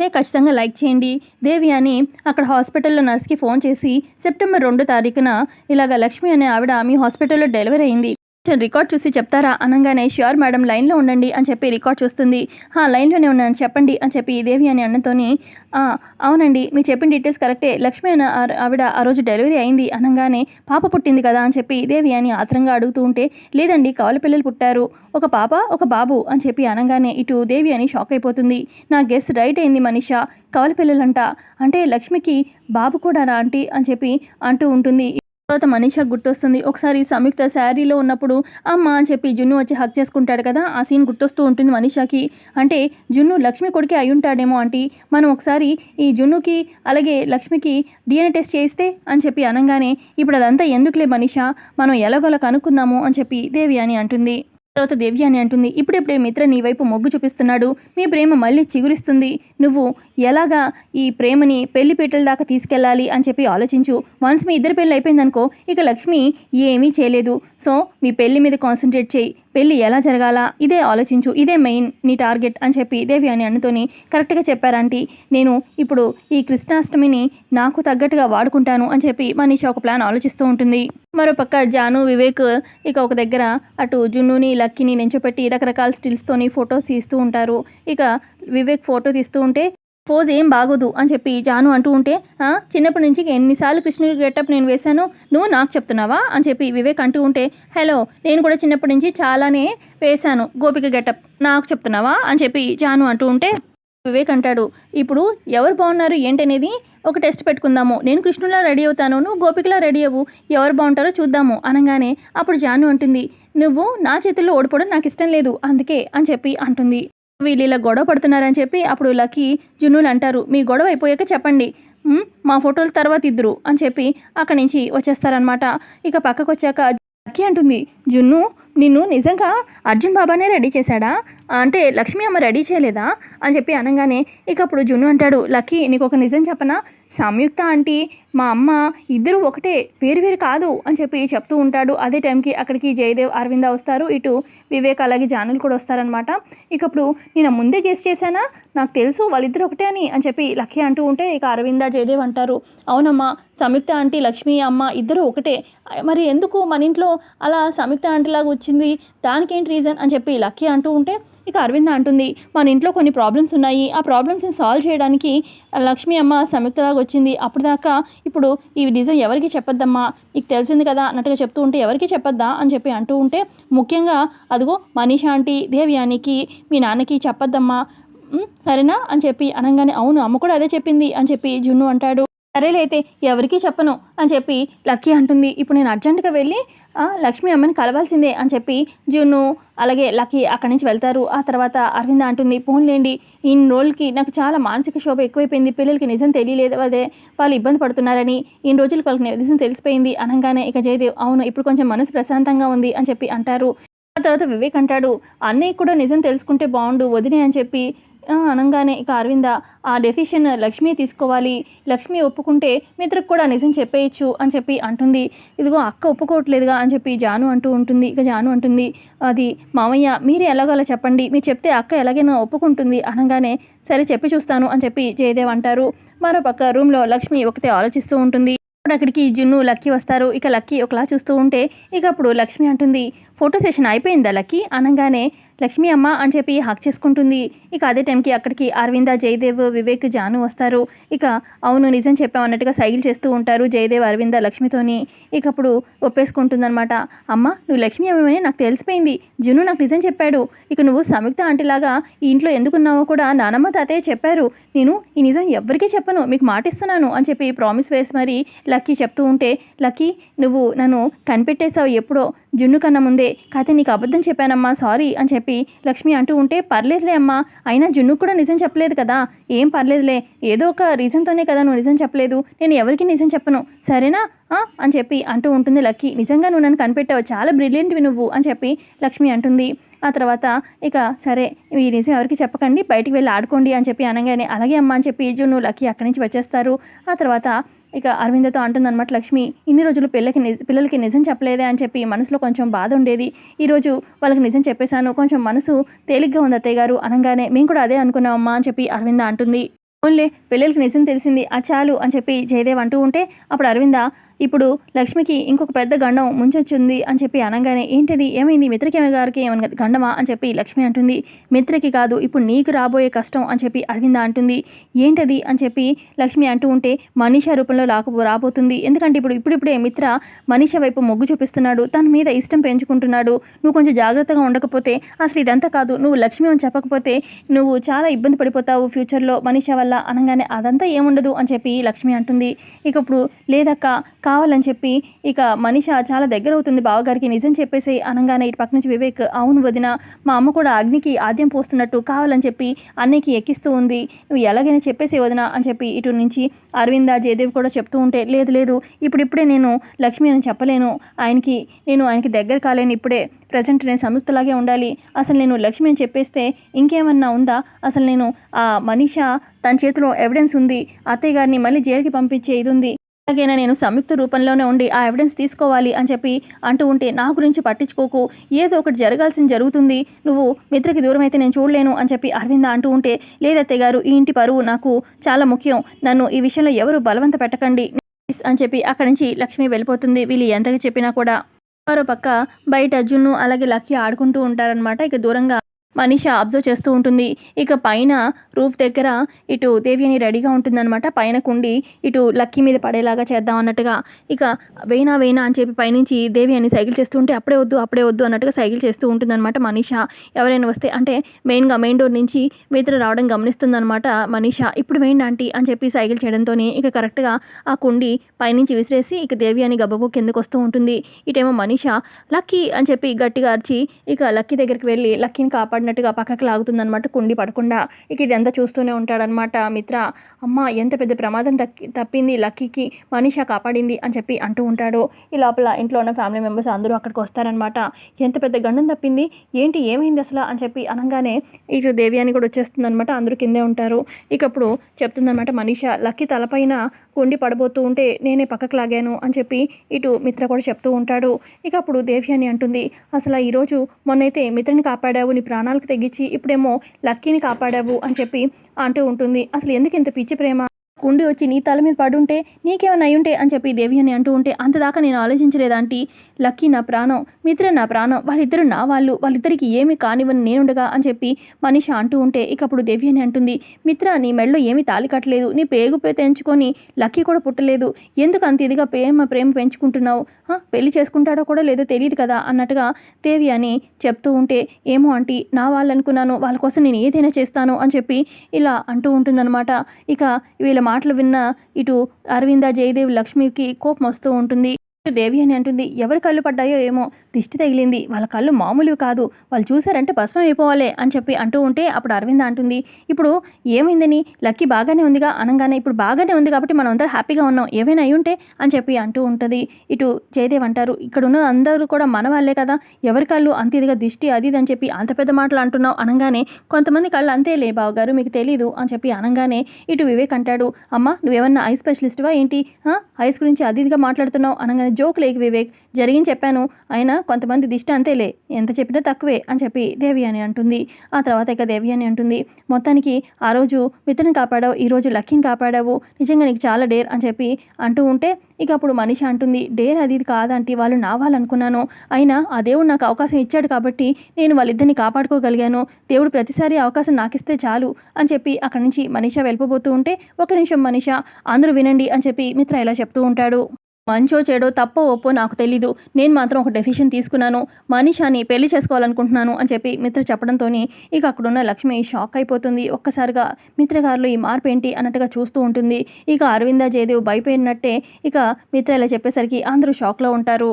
అయితే ఖచ్చితంగా లైక్ చేయండి. దేవి అని అక్కడ హాస్పిటల్లో నర్స్కి ఫోన్ చేసి సెప్టెంబర్ రెండు తారీఖున ఇలాగ లక్ష్మి అనే ఆవిడ మీ హాస్పిటల్లో డెలివరీ అయింది. రికార్డ్ చూసి చెప్తారా? అనగానే ష్యూర్ మేడం లైన్లో ఉండండి అని చెప్పి రికార్డ్ చూస్తుంది. "హా, లైన్లోనే ఉన్నాను చెప్పండి అని చెప్పి దేవి అని అన్నతోని అవునండి మీరు చెప్పిన డీటెయిల్స్ కరెక్టే లక్ష్మి అన్న ఆవిడ ఆ రోజు డెలివరీ అయింది. అనగానే పాప పుట్టింది కదా అని చెప్పి దేవి అని ఆత్రంగా అడుగుతూ ఉంటే లేదండి కవల పిల్లలు పుట్టారు. ఒక పాప ఒక బాబు అని చెప్పి అనగానే ఇటు దేవి అని షాక్ అయిపోతుంది. నా గెస్ రైట్ అయింది మనిష. కవల పిల్లలంట. అంటే లక్ష్మికి బాబు కూడా ఆంటీ అని చెప్పి అంటూ ఉంటుంది. తర్వాత మనీషా గుర్తొస్తుంది. ఒకసారి సంయుక్త శారీలో ఉన్నప్పుడు అమ్మ అని చెప్పి జున్ను వచ్చి హక్ చేసుకుంటాడు కదా ఆ సీన్ గుర్తొస్తూ ఉంటుంది మనీషాకి. అంటే జున్ను లక్ష్మి కొడుకే అయి ఉంటాడేమో ఆంటీ. మనం ఒకసారి ఈ జున్నుకి అలాగే లక్ష్మికి డిఎన్ఏ టెస్ట్ చేస్తే అని చెప్పి అనగానే ఇప్పుడు అదంతా ఎందుకులే మనీషా? మనం ఎలాగోలా కనుక్కుందాము అని చెప్పి దేవి అని అంటుంది. తర్వాత దేవి అని అంటుంది ఇప్పుడిప్పుడే మిత్ర నీ వైపు మొగ్గు చూపిస్తున్నాడు. మీ ప్రేమ మళ్ళీ చిగురిస్తుంది. నువ్వు ఎలాగా ఈ ప్రేమని పెళ్ళి పీటల దాకా తీసుకెళ్ళాలి అని చెప్పి ఆలోచించు. వన్స్ మీ ఇద్దరు పెళ్ళి అయిపోయిందనుకో ఇక లక్ష్మి ఏమీ చేయలేదు. సో మీ పెళ్ళి మీద కాన్సన్ట్రేట్ చేయి. పెళ్ళి ఎలా జరగాలా? ఇదే ఆలోచించు. ఇదే మెయిన్ నీ టార్గెట్ అని చెప్పి దేవి అని అన్నతోని కరెక్ట్గా చెప్పారంటే నేను ఇప్పుడు ఈ కృష్ణాష్టమిని నాకు తగ్గట్టుగా వాడుకుంటాను అని చెప్పి మనిషి ఒక ప్లాన్ ఆలోచిస్తూ ఉంటుంది. మరోపక్క జాను వివేక్ ఇక ఒక దగ్గర అటు జున్నుని లక్కీని నించోపెట్టి రకరకాల స్టిల్స్తోని ఫొటోస్ తీస్తూ ఉంటారు. ఇక వివేక్ ఫోటో తీస్తూ ఉంటే పోజ్ ఏం బాగోదు అని చెప్పి జాను అంటూ ఉంటే చిన్నప్పటి నుంచి ఎన్నిసార్లు కృష్ణుడి గెటప్ నేను వేశాను నువ్వు నాకు చెప్తున్నావా? అని చెప్పి వివేక్ అంటూ ఉంటే హలో నేను కూడా చిన్నప్పటి నుంచి చాలానే వేశాను గోపిక గెటప్ నాకు చెప్తున్నావా? అని చెప్పి జాను అంటూ ఉంటే వివేక్ అంటాడు ఇప్పుడు ఎవరు బాగున్నారు ఏంటనేది ఒక టెస్ట్ పెట్టుకుందాము. నేను కృష్ణులా రెడీ అవుతాను నువ్వు గోపికలా రెడీ అవ్వు. ఎవరు బాగుంటారో చూద్దాము. అనగానే అప్పుడు జాను అంటుంది నువ్వు నా చేతుల్లో ఓడిపోవడం నాకు ఇష్టం లేదు అందుకే అని చెప్పి అంటుంది. వీళ్ళు ఇలా గొడవ పడుతున్నారని చెప్పి అప్పుడు లక్కీ జున్నులు అంటారు మీ గొడవ అయిపోయాక చెప్పండి. మా ఫోటోల తర్వాత ఇద్దరు. అని చెప్పి అక్కడి నుంచి వచ్చేస్తారనమాట ఇక పక్కకు వచ్చాక లక్కీ అంటుంది జున్ను నిన్ను నిజంగా అర్జున్ బాబానే రెడీ చేశాడా? అంటే లక్ష్మీ అమ్మ రెడీ చేయలేదా? అని చెప్పి అనగానే ఇక అప్పుడు జున్ను అంటాడు లక్కీ నీకు ఒక నిజం చెప్పనా? సంయుక్త ఆంటీ మా అమ్మ ఇద్దరు ఒకటే వేరు వేరు కాదు అని చెప్పి చెప్తూ ఉంటాడు. అదే టైంకి అక్కడికి జయదేవ్ అరవింద వస్తారు. ఇటు వివేక్ అలాగే జానులు కూడా వస్తారనమాట ఇక అప్పుడు నేను ముందే గెస్ట్ చేశానా? నాకు తెలుసు వాళ్ళిద్దరు ఒకటే అని అని చెప్పి లక్కి అంటూ ఉంటే ఇక అరవింద జయదేవ్ అంటారు. అవునమ్మా సంయుక్త ఆంటీ లక్ష్మి అమ్మ ఇద్దరు ఒకటే. మరి ఎందుకు మన ఇంట్లో అలా సంయుక్త ఆంటీలాగా వచ్చింది? దానికేంటి రీజన్ అని చెప్పి లక్కీ అంటూ ఉంటే ఇక అరవింద అంటుంది మన ఇంట్లో కొన్ని ప్రాబ్లమ్స్ ఉన్నాయి. ఆ ప్రాబ్లమ్స్ని సాల్వ్ చేయడానికి లక్ష్మి అమ్మ సంయుక్తలాగా వచ్చింది. అప్పుడు దాకా ఇప్పుడు ఈ నిజం ఎవరికి చెప్పొద్దమ్మా. నీకు తెలిసింది కదా అన్నట్టుగా చెప్తూ ఉంటే ఎవరికి చెప్పొద్దా? అని చెప్పి అంటూ ఉంటే ముఖ్యంగా అదిగో మనీషా ఆంటీ దేవ్యానికి మీ నాన్నకి చెప్పొద్దమ్మా. సరేనా? అని చెప్పి అనగానే అవును అమ్మ కూడా అదే చెప్పింది అని చెప్పి జున్ను అంటాడు. సరేలే అయితే ఎవరికీ చెప్పను అని చెప్పి లక్కీ అంటుంది. ఇప్పుడు నేను అర్జెంటుగా వెళ్ళి "ఆ, లక్ష్మి అమ్మని కలవాల్సిందే అని చెప్పి జున్ను అలాగే లక్కీ అక్కడి నుంచి వెళ్తారు. ఆ తర్వాత అరవింద అంటుంది పోన్లేండి ఇన్ని రోజులకి నాకు చాలా మానసిక శోభ ఎక్కువైపోయింది. పిల్లలకి నిజం తెలియలేదు అదే వాళ్ళు ఇబ్బంది పడుతున్నారని ఇన్ని రోజులు వాళ్ళకి నిజం తెలిసిపోయింది అనగానే ఇక జయదేవ్ అవును ఇప్పుడు కొంచెం మనసు ప్రశాంతంగా ఉంది అని చెప్పి అంటారు. ఆ తర్వాత వివేక్ అంటాడు అన్నయ్య కూడా నిజం తెలుసుకుంటే బాగుండు వదిలే అని చెప్పి అనగానే ఇక అరవింద ఆ డెసిషన్ లక్ష్మి తీసుకోవాలి. లక్ష్మి ఒప్పుకుంటే మిత్రకు కూడా నిజం చెప్పేయచ్చు అని చెప్పి అంటుంది. ఇదిగో అక్క ఒప్పుకోవట్లేదుగా అని చెప్పి జాను అంటూ ఉంటుంది. ఇక జాను అంటుంది అది మామయ్య మీరు ఎలాగోలా చెప్పండి. మీరు చెప్తే అక్క ఎలాగైనా ఒప్పుకుంటుంది. అనగానే సరే చెప్పి చూస్తాను అని చెప్పి జయదేవ్ అంటారు. మరోపక్క రూమ్లో లక్ష్మి ఒకతే ఆలోచిస్తూ ఉంటుంది. అప్పుడు అక్కడికి జున్ను లక్కీ వస్తారు. ఇక లక్కీ ఒకలా చూస్తూ ఉంటే ఇక అప్పుడు లక్ష్మి అంటుంది ఫోటో సెషన్ అయిపోయిందా లక్కీ? అనగానే లక్ష్మి అమ్మ అని చెప్పి హక్ చేసుకుంటుంది. ఇక అదే టైంకి అక్కడికి అరవింద జయదేవ్ వివేక్ జాను వస్తారు. ఇక అవును నిజం చెప్పాం అన్నట్టుగా సైకిల్ చేస్తూ ఉంటారు జయదేవ్ అరవింద లక్ష్మితోని. ఇక అప్పుడు ఒప్పేసుకుంటుందన్నమాట. అమ్మ నువ్వు లక్ష్మి అమ్మని నాకు తెలిసిపోయింది. జును నాకు నిజం చెప్పాడు. ఇక నువ్వు సంయుక్త ఆంటీలాగా ఈ ఇంట్లో ఎందుకున్నావో కూడా నానమ్మ తాతయ్య చెప్పారు. నేను ఈ నిజం ఎవ్వరికీ చెప్పను. మీకు మాటిస్తున్నాను అని చెప్పి ప్రామిస్ వేసి మరి లక్కీ చెప్తూ ఉంటే లక్కీ నువ్వు నన్ను కనిపెట్టేశావు ఎప్పుడో. జున్ను కన్నా ముందే కథ నీకు అబద్ధం చెప్పానమ్మా సారీ అని చెప్పి లక్ష్మి అంటూ ఉంటే పర్లేదులే అమ్మా అయినా జున్ను కూడా నిజం చెప్పలేదు కదా ఏం పర్లేదులే ఏదో ఒక రీజన్తోనే కదా నువ్వు నిజం చెప్పలేదు నేను ఎవరికి నిజం చెప్పను సరేనా అని చెప్పి అంటూ ఉంటుంది లక్కీ. నిజంగా నువ్వు నన్ను కనిపెట్టావు చాలా బ్రిలియంట్వి నువ్వు అని చెప్పి లక్ష్మి అంటుంది. ఆ తర్వాత ఇక సరే ఈ నిజం ఎవరికి చెప్పకండి బయటికి వెళ్ళి ఆడుకోండి అని చెప్పి అనగానే అలాగే అమ్మ అని చెప్పి జున్ను లక్కీ అక్కడి నుంచి వచ్చేస్తారు. ఆ తర్వాత ఇక అరవిందతో అంటుందన్నమాట లక్ష్మి ఇన్ని రోజులు పిల్లకి నిజ పిల్లలకి నిజం చెప్పలేదే అని చెప్పి మనసులో కొంచెం బాధ ఉండేది. ఈరోజు వాళ్ళకి నిజం చెప్పేశాను. కొంచెం మనసు తేలిగ్గా ఉంది అత్తయ్య గారు. అనగానే మేము కూడా అదే అనుకున్నామమ్మా అని చెప్పి అరవింద అంటుంది. ఓన్లే పిల్లలకి నిజం తెలిసింది ఆ చాలు అని చెప్పి జయదేవ్ అంటూ ఉంటే అప్పుడు అరవింద ఇప్పుడు లక్ష్మికి ఇంకొక పెద్ద గండం ముంచొచ్చింది అని చెప్పి అనగానే ఏంటిది? ఏమైంది? మిత్రకి గారికి ఏమైనా గండమా? అని చెప్పి లక్ష్మి అంటుంది. మిత్రకి కాదు ఇప్పుడు నీకు రాబోయే కష్టం అని చెప్పి అరవింద అంటుంది. ఏంటది? అని చెప్పి లక్ష్మి అంటూ ఉంటే మనీష రూపంలో రాకపో రాబోతుంది. ఎందుకంటే ఇప్పుడు ఇప్పుడిప్పుడే మిత్ర మనీష వైపు మొగ్గు చూపిస్తున్నాడు. తన మీద ఇష్టం పెంచుకుంటున్నాడు. నువ్వు కొంచెం జాగ్రత్తగా ఉండకపోతే అసలు ఇదంతా కాదు. నువ్వు లక్ష్మి అని చెప్పకపోతే నువ్వు చాలా ఇబ్బంది పడిపోతావు ఫ్యూచర్లో మనీష వల్ల అనగానే అదంతా ఏముండదు అని చెప్పి లక్ష్మి అంటుంది. ఇక ఇప్పుడు లేదక్క కావాలని చెప్పి ఇక మనిష చాలా దగ్గర అవుతుంది బావగారికి నిజం చెప్పేసి అనగానే ఇటు పక్క నుంచి వివేక్ అవును వదిన మా అమ్మ కూడా అగ్నికి ఆద్యం పోస్తున్నట్టు కావాలని చెప్పి అన్నయ్యకి ఎక్కిస్తూ ఉంది. నువ్వు ఎలాగైనా చెప్పేసి వదిన అని చెప్పి ఇటు నుంచి అరవింద జయదేవి కూడా చెప్తూ ఉంటే లేదు లేదు ఇప్పుడిప్పుడే నేను లక్ష్మి అని చెప్పలేను. ఆయనకి నేను ఆయనకి దగ్గర కాలేను. ఇప్పుడే ప్రజెంట్ నేను సంయుక్తలాగే ఉండాలి. అసలు నేను లక్ష్మి అని చెప్పేస్తే ఇంకేమన్నా ఉందా? అసలు నేను ఆ మనిష తన చేతిలో ఎవిడెన్స్ ఉంది. అత్తయ్య గారిని మళ్ళీ జైలుకి పంపించే ఇది ఉంది. అలాగైనా నేను సంయుక్త రూపంలోనే ఉండి ఆ ఎవిడెన్స్ తీసుకోవాలి అని చెప్పి అంటూ ఉంటే నా గురించి పట్టించుకోకు. ఏదో ఒకటి జరగాల్సింది జరుగుతుంది. నువ్వు మిత్రకి దూరం అయితే నేను చూడలేను అని చెప్పి అరవింద అంటూ ఉంటే లేదత్తయ్య గారు ఈ ఇంటి పరువు నాకు చాలా ముఖ్యం. నన్ను ఈ విషయంలో ఎవరు బలవంత పెట్టకండి. అని చెప్పి అక్కడి నుంచి లక్ష్మి వెళ్ళిపోతుంది. వీళ్ళు ఎంతగా చెప్పినా కూడా మరో పక్క బయట జున్ను అలాగే లక్కీ ఆడుకుంటూ ఉంటారనమాట ఇక దూరంగా మనిష అబ్జర్వ్ చేస్తూ ఉంటుంది. ఇక పైన రూఫ్ దగ్గర ఇటు దేవి అని రెడీగా ఉంటుందన్నమాట. పైన కుండి ఇటు లక్కీ మీద పడేలాగా చేద్దాం అన్నట్టుగా. ఇక వేనా వేనా అని చెప్పి పైనుంచి దేవి అని సైకిల్ చేస్తూ ఉంటే అప్పుడే వద్దు అప్పుడే వద్దు అన్నట్టుగా సైకిల్ చేస్తూ ఉంటుందన్నమాట మనీష. ఎవరైనా వస్తే అంటే మెయిన్గా మెయిన్ డోర్ నుంచి మిత్ర రావడం గమనిస్తుందన్నమాట మనీష. ఇప్పుడు వేయండి ఆంటీ అని చెప్పి సైకిల్ చేయడంతోనే ఇక కరెక్ట్గా ఆ కుండి పైనుంచి విసిరేసి ఇక దేవి అని గబ్బబు కిందకు వస్తూ ఉంటుంది. ఇటేమో మనీష లక్కీ అని చెప్పి గట్టిగా అరిచి ఇక లక్కీ దగ్గరికి వెళ్ళి లక్కీని కాపాడు పడినట్టుగా పక్కకి లాగుతుందనమాట కుండి పడకుండా. ఇక ఇదంతా చూస్తూనే ఉంటాడనమాట మిత్ర. అమ్మ ఎంత పెద్ద ప్రమాదం తక్కి తప్పింది లక్కీకి మనీష కాపాడింది అని చెప్పి అంటూ ఉంటాడు. ఈ లోపల ఇంట్లో ఉన్న ఫ్యామిలీ మెంబర్స్ అందరూ అక్కడికి వస్తారనమాట ఎంత పెద్ద గండం తప్పింది ఏంటి ఏమైంది అసలు అని చెప్పి అనగానే ఇటు దేవి అని కూడా వచ్చేస్తుందనమాట అందరూ కిందే ఉంటారు. ఇక అప్పుడు చెప్తుందనమాట మనీష లక్కీ తలపైన కుండి పడబోతూ ఉంటే నేనే పక్కకు లాగాను అని చెప్పి ఇటు మిత్ర కూడా చెప్తూ ఉంటాడు. ఇక అప్పుడు దేవి అని అంటుంది అసలు ఈరోజు మొన్నైతే మిత్రని కాపాడావు నీ ప్రాణాలకు తెగించి ఇప్పుడేమో లక్కీని కాపాడావు అని చెప్పి అంటూ ఉంటుంది. అసలు ఎందుకు ఇంత పిచ్చి ప్రేమ? కుండి వచ్చి నీ తల మీద పడుంటే నీకేమైనా అయ్యుంటే అని చెప్పి దేవి అని అంటూ ఉంటే అంతదాకా నేను ఆలోచించలేదాంటీ లక్కీ నా ప్రాణం మిత్ర నా ప్రాణం వాళ్ళిద్దరు నా వాళ్ళు వాళ్ళిద్దరికి ఏమి కానివ్వని నేనుండగా అని చెప్పి మనిష అంటూ ఉంటే ఇక అప్పుడు దేవి అని అంటుంది మిత్ర నీ మెడలో ఏమీ తాలి కట్టలేదు నీ పేగు పే తెంచుకొని లక్కీ కూడా పుట్టలేదు ఎందుకు అంత ఇదిగా ప్రేమ ప్రేమ పెంచుకుంటున్నావు? పెళ్ళి చేసుకుంటాడో కూడా లేదో తెలియదు కదా అన్నట్టుగా దేవి అని చెప్తూ ఉంటే ఏమో ఆంటీ నా వాళ్ళనుకున్నాను వాళ్ళ కోసం నేను ఏదైనా చేస్తాను అని చెప్పి ఇలా అంటూ ఉంటుందన్నమాట. ఇక వీళ్ళ మాటలు విన్న ఇటు అరవింద జయదేవ్ లక్ష్మికి కోపం వస్తూ ఉంటుంది. దేవి అని అంటుంది. ఎవరి కళ్ళు పడ్డాయో ఏమో. దిష్టి తగిలింది. వాళ్ళ కళ్ళు మామూలు కాదు. వాళ్ళు చూసారంటే భస్మం అయిపోవాలే అని చెప్పి అంటూ ఉంటే అప్పుడు అరవింద అంటుంది. ఇప్పుడు ఏమైందని? లక్కీ బాగానే ఉందిగా? అనగానే ఇప్పుడు బాగానే ఉంది కాబట్టి మనం అందరూ హ్యాపీగా ఉన్నాం. ఏమైనా అయి ఉంటే అని చెప్పి అంటూ ఉంటుంది. ఇటు జయదేవ్ అంటారు. ఇక్కడ ఉన్న అందరూ కూడా మన వాళ్ళే కదా. ఎవరి కళ్ళు అంత ఇదిగా దిష్టి అది ఇది అని చెప్పి అంత పెద్ద మాటలు అంటున్నావు అనగానే కొంతమంది కళ్ళు అంతే లే బావగారు మీకు తెలీదు అని చెప్పి అనగానే ఇటు వివేక్ అంటాడు. అమ్మ నువ్వేమన్నా ఐ స్పెషలిస్ట్వా ఏంటి? ఆ? ఐస్ గురించి అది ఇదిగా మాట్లాడుతున్నావు అనగానే జోక్ లేక్ వివేక్ జరిగింది చెప్పాను. అయినా కొంతమంది దిష్టి అంతేలే. ఎంత చెప్పినా తక్కువే అని చెప్పి దేవి అని అంటుంది. ఆ తర్వాత ఇక దేవి అని అంటుంది. మొత్తానికి ఆ రోజు మిత్రని కాపాడావు ఈరోజు లక్కీని కాపాడావు. నిజంగా నీకు చాలా డేర్ అని చెప్పి అంటూ ఉంటే ఇక అప్పుడు మనిషి అంటుంది డేర్ అది ఇది కాదంటే వాళ్ళు నావాలనుకున్నాను అయినా ఆ దేవుడు నాకు అవకాశం ఇచ్చాడు కాబట్టి నేను వాళ్ళిద్దరిని కాపాడుకోగలిగాను. దేవుడు ప్రతిసారి అవకాశం నాకు ఇస్తే చాలు అని చెప్పి అక్కడి నుంచి మనీష వెళ్ళిపోతూ ఉంటే ఒక నిమిషం మనీష అందరూ వినండి అని చెప్పి మిత్ర ఇలా చెప్తూ ఉంటాడు. మంచో చెడో తప్పో ఒప్పో నాకు తెలీదు. నేను మాత్రం ఒక డెసిషన్ తీసుకున్నాను. మనీషాని పెళ్ళి చేసుకోవాలనుకుంటున్నాను అని చెప్పి మిత్ర చెప్పడంతో ఇక అక్కడున్న లక్ష్మి షాక్ అయిపోతుంది. ఒక్కసారిగా మిత్రగారులు ఈ మార్పు ఏంటి అన్నట్టుగా చూస్తూ ఉంటుంది. ఇక అరవింద జయదేవ్ భయపోయినట్టే ఇక మిత్ర ఇలా చెప్పేసరికి అందరూ షాక్లో ఉంటారు.